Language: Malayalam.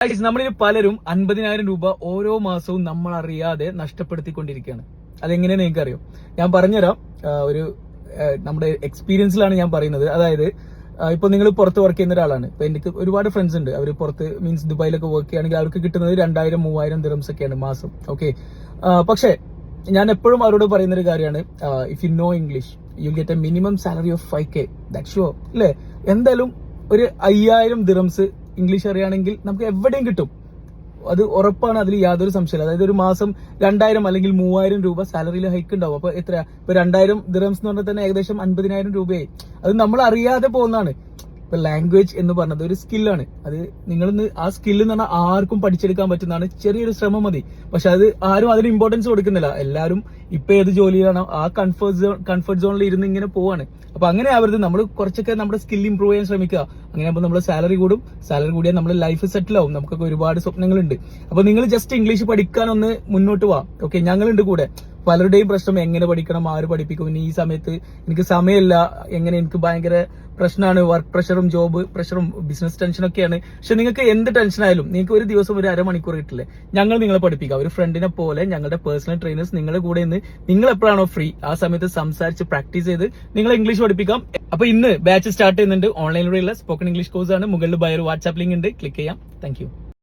നമ്മളിൽ പലരും അൻപതിനായിരം രൂപ ഓരോ മാസവും നമ്മൾ അറിയാതെ നഷ്ടപ്പെടുത്തിക്കൊണ്ടിരിക്കുകയാണ്. അതെങ്ങനെയാണ് നിങ്ങൾക്ക് അറിയാം ഞാൻ പറഞ്ഞുതരാം. ഒരു നമ്മുടെ എക്സ്പീരിയൻസിലാണ് ഞാൻ പറയുന്നത്. അതായത് ഇപ്പൊ നിങ്ങൾ പുറത്ത് വർക്ക് ചെയ്യുന്ന ഒരാളാണ്. ഇപ്പൊ എനിക്ക് ഒരുപാട് ഫ്രണ്ട്സ് ഉണ്ട്. അവർ പുറത്ത് മീൻസ് ദുബായിലൊക്കെ വർക്ക് ചെയ്യുകയാണെങ്കിൽ അവർക്ക് കിട്ടുന്നത് രണ്ടായിരം മൂവായിരം ദിറംസ് ഒക്കെയാണ് മാസം. ഓക്കെ പക്ഷേ ഞാൻ എപ്പോഴും അവരോട് പറയുന്ന ഒരു കാര്യമാണ് if you know English you get a minimum salary of five K that sure അല്ലേ? എന്തായാലും ഒരു അയ്യായിരം ദിറംസ് ഇംഗ്ലീഷ് അറിയുകയാണെങ്കിൽ നമുക്ക് എവിടെയും കിട്ടും. അത് ഉറപ്പാണ് അതിൽ യാതൊരു സംശയമില്ല. അതായത് ഒരു മാസം രണ്ടായിരം അല്ലെങ്കിൽ മൂവായിരം രൂപ സാലറിയിൽ ഹൈക്ക് ഉണ്ടാവും. അപ്പൊ എത്ര ഇപ്പൊ രണ്ടായിരം ദിറംസ് എന്ന് പറഞ്ഞാൽ തന്നെ ഏകദേശം അൻപതിനായിരം രൂപയായി. അത് നമ്മൾ അറിയാതെ പോകുന്നതാണ്. ഇപ്പൊ ലാംഗ്വേജ് എന്ന് പറഞ്ഞത് ഒരു സ്കില്ലാണ് അത് നിങ്ങൾ ആ സ്കില്ല് എന്ന് പറഞ്ഞാൽ ആർക്കും പഠിച്ചെടുക്കാൻ പറ്റുന്നതാണ് ചെറിയൊരു ശ്രമം മതി. പക്ഷെ അത് ആരും അതിന് ഇമ്പോർട്ടൻസ് കൊടുക്കുന്നില്ല. എല്ലാവരും ഇപ്പൊ ഏത് ജോലിയിലാണോ? ആ കൺഫേർട്ട് സോൺ കംഫർട്ട് സോണിൽ ഇരുന്ന് ഇങ്ങനെ പോവാണ്. അപ്പൊ അങ്ങനെ ആവരുത്. നമ്മൾ കുറച്ചൊക്കെ നമ്മുടെ സ്കിൽ ഇംപ്രൂവ് ചെയ്യാൻ ശ്രമിക്കുക. അങ്ങനെ ആകുമ്പോൾ നമ്മുടെ സാലറി കൂടും. സാലറി കൂടിയാൽ നമ്മുടെ ലൈഫ് സെറ്റിൽ ആവും. നമുക്കൊക്കെ ഒരുപാട് സ്വപ്നങ്ങളുണ്ട്. അപ്പൊ നിങ്ങൾ ജസ്റ്റ് ഇംഗ്ലീഷ് പഠിക്കാൻ ഒന്ന് മുന്നോട്ട് പോവാം ഓക്കെ ഞങ്ങളുണ്ട് കൂടെ. പലരുടെയും പ്രശ്നം എങ്ങനെ പഠിക്കണം? ആര് പഠിപ്പിക്കും? ഇനി ഈ സമയത്ത് എനിക്ക് സമയമില്ല. എങ്ങനെ എനിക്ക് ഭയങ്കര പ്രശ്നമാണ് വർക്ക് പ്രഷറും ജോബ് പ്രഷറും ബിസിനസ് ടെൻഷനൊക്കെയാണ് പക്ഷെ നിങ്ങൾക്ക് എന്ത് ടെൻഷനായാലും നിങ്ങൾക്ക് ഒരു ദിവസം ഒരു അരമണിക്കൂർ കിട്ടില്ലേ? ഞങ്ങൾ നിങ്ങളെ പഠിപ്പിക്കാം. ഒരു ഫ്രണ്ടിനെ പോലെ ഞങ്ങളുടെ പേഴ്സണൽ ട്രെയിനേഴ്സ് നിങ്ങളുടെ കൂടെ നിന്ന് നിങ്ങൾ എപ്പോഴാണോ ഫ്രീ ആ സമയത്ത് സംസാരിച്ച് പ്രാക്ടീസ് ചെയ്ത് നിങ്ങൾ ഇംഗ്ലീഷ് പഠിപ്പിക്കാം. അപ്പൊ ഇന്ന് ബാച്ച് സ്റ്റാർട്ട് ചെയ്യുന്നുണ്ട്. ഓൺലൈനിലൂടെയുള്ള സ്പോക്കൺ ഇംഗ്ലീഷ് കോഴ്സ് ആണ്. മുകളിൽ ബയർ വാട്സ്ആപ്പ് ലിങ്ക് ഉണ്ട്. ക്ലിക്ക് ചെയ്യാം. താങ്ക്